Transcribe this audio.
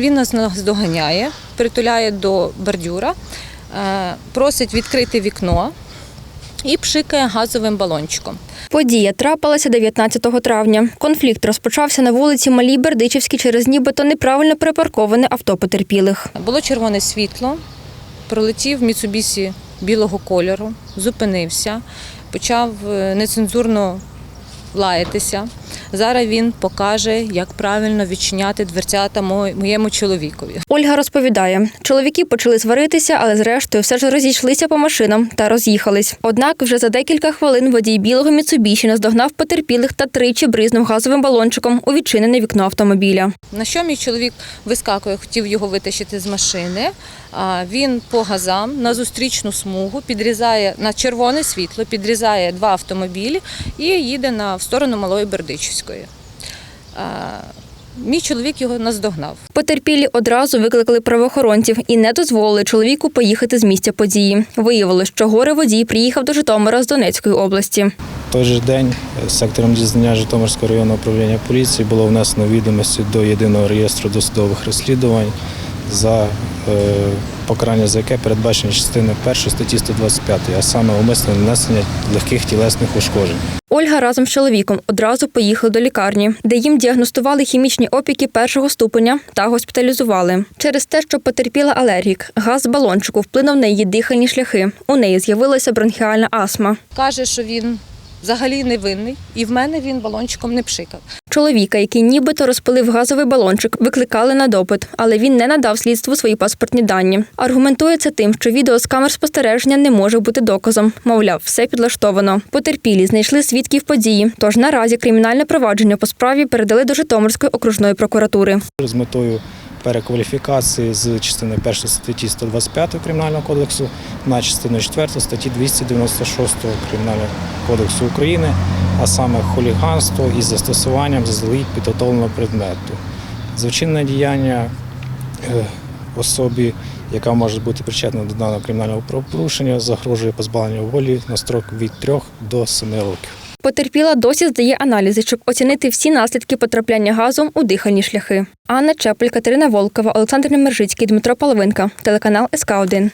Він нас наздоганяє, притуляє до бордюра, е, просить відкрити вікно і пшикає газовим балончиком. Подія трапилася 19 травня. Конфлікт розпочався на вулиці Малій Бердичівській через нібито неправильно припарковане авто потерпілих. Було червоне світло, пролетів Міцубісі білого кольору, зупинився, почав е, нецензурно лаятися. Зараз він покаже, як правильно відчиняти дверцята мо- моєму чоловікові. Ольга розповідає, чоловіки почали сваритися, але зрештою все ж розійшлися по машинам та роз'їхались. Однак вже за декілька хвилин водій білого Міцубіші наздогнав потерпілих та тричі бризнув газовим балончиком у відчинене вікно автомобіля. На що мій чоловік вискакує, хотів його витащити з машини. Він по газам на зустрічну смугу підрізає на червоне світло, підрізає два автомобілі і їде на в сторону Малої Бердичівської. А, Мій чоловік його наздогнав. Потерпілі одразу викликали правоохоронців і не дозволили чоловіку поїхати з місця події. Виявилось, що горе водій приїхав до Житомира з Донецької області. Той же день сектором дізнання Житомирського районного управління поліції було внесено відомості до єдиного реєстру досудових розслідувань за покарання за яке передбачено частиною 1 статті 125, а саме умисне нанесення легких тілесних ушкоджень. Ольга разом з чоловіком одразу поїхали до лікарні, де їм діагностували хімічні опіки першого ступеня та госпіталізували. Через те, що потерпіла алергік, газ з балончику вплинув на її дихальні шляхи. У неї з'явилася бронхіальна астма. Каже, що він взагалі невинний, і в мене він балончиком не пшикав. Чоловіка, який нібито розпилив газовий балончик, викликали на допит, але він не надав слідству свої паспортні дані. Аргументує це тим, що відео з камер спостереження не може бути доказом. Мовляв, все підлаштовано. Потерпілі знайшли свідків події. Тож наразі кримінальне провадження по справі передали до Житомирської окружної прокуратури. З метою перекваліфікації з частини 1 статті 125 Кримінального кодексу на частину 4 статті 296 Кримінального кодексу України, а саме хуліганство із застосуванням заздалегідь підготовленого предмету. За вчинне діяння е, особі, яка може бути причетна до даного кримінального правопорушення, загрожує позбавлення волі на строк від 3 до 7 років. Потерпіла досі здає аналізи, щоб оцінити всі наслідки потрапляння газом у дихальні шляхи. Анна Чепель, Катерина Волкова, Олександр Немержицький, Дмитро Половинка, телеканал СК 1